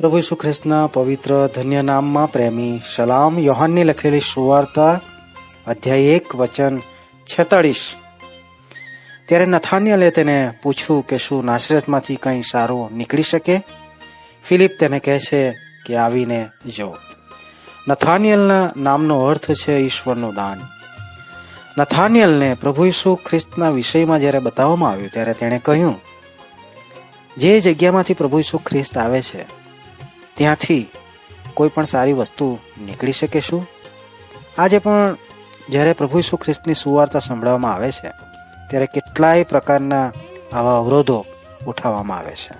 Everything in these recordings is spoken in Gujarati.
પ્રભુ ઈસુ ખ્રિસ્તના પવિત્ર ધન્ય નામમાં પ્રેમી સલામ યોહાનની લખેલી સુવાર્તા અધ્યાય એક, વચન છેતાળીસ. ત્યારે નથાન્યલે તેને પૂછ્યું કે શું નાસરતમાંથી કંઈ સારું નીકળી શકે? ફિલિપ તેને કહે છે કે આવીને જો. નથાનિયલના નામનો અર્થ છે ઈશ્વરનું દાન. નથાનિયલને પ્રભુ ઈસુ ખ્રિસ્તના વિષયમાં જ્યારે બતાવવામાં આવ્યું, ત્યારે તેણે કહ્યું, જે જગ્યામાંથી પ્રભુ ઈસુ ખ્રિસ્ત આવે છે ત્યાંથી કોઈ પણ સારી વસ્તુ નીકળી શકે શું? આજે પણ જ્યારે પ્રભુ ઈસુ ખ્રિસ્તની સુવાર્તા સંભળાવવામાં આવે છે, ત્યારે કેટલાય પ્રકારના આવા અવરોધો ઉઠાવવામાં આવે છે.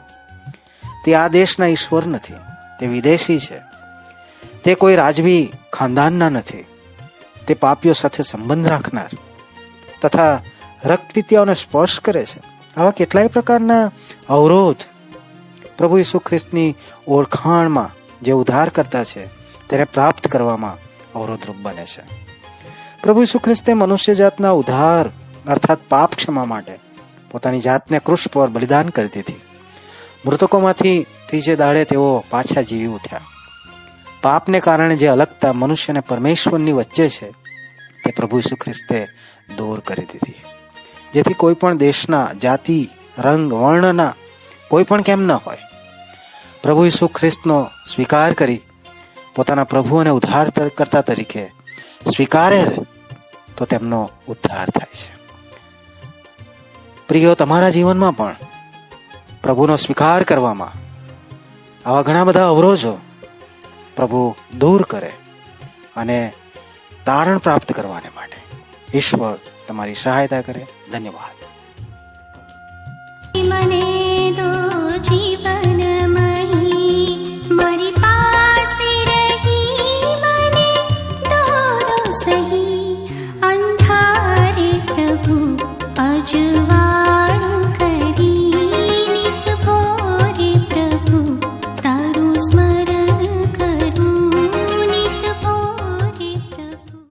તે આ દેશના ઈશ્વર નથી, તે વિદેશી છે. તે કોઈ રાજવી ખાનદાનના નથી. તે પાપીઓ સાથે સંબંધ રાખનાર તથા રક્તપીતિયાઓને સ્પર્શ કરે છે. આવા કેટલાય પ્રકારના અવરોધ પ્રભુ ઈસુ ખ્રિસ્તની ઓળખાણમાં જે ઉદ્ધાર કરતા છે, તેને પ્રાપ્ત કરવામાં અવરોધરૂપ બને છે. પ્રભુ ઈસુ ખ્રિસ્તે મનુષ્ય જાતના ઉદ્ધાર, અર્થાત પાપ ક્ષમા માટે પોતાની જાતને કૃષ્ણ પર બલિદાન કરી દીધી. મૃતકોમાંથી ત્રીજે દાડે તેઓ પાછા જીવી ઉઠ્યા. પાપને કારણે જે અલગતા મનુષ્યને પરમેશ્વરની વચ્ચે છે, તે પ્રભુ ઈસુ ખ્રિસ્તે દૂર કરી દીધી. જેથી કોઈ પણ દેશના જાતિ, રંગ, વર્ણના કોઈ પણ કેમ ન હોય પ્રભુ ઈસુ ખ્રિસ્તનો સ્વીકાર કરી પોતાના પ્રભુ અને ઉદ્ધાર કરતા તરીકે સ્વીકારે તો તેમનો ઉદ્ધાર થાય છે. પ્રિયો, તમારા જીવનમાં પણ પ્રભુનો સ્વીકાર કરવામાં આવા ઘણા બધા અવરોધો પ્રભુ દૂર કરે અને તારણ પ્રાપ્ત કરવાને માટે ઈશ્વર તમારી સહાયતા કરે. ધન્યવાદ. 谁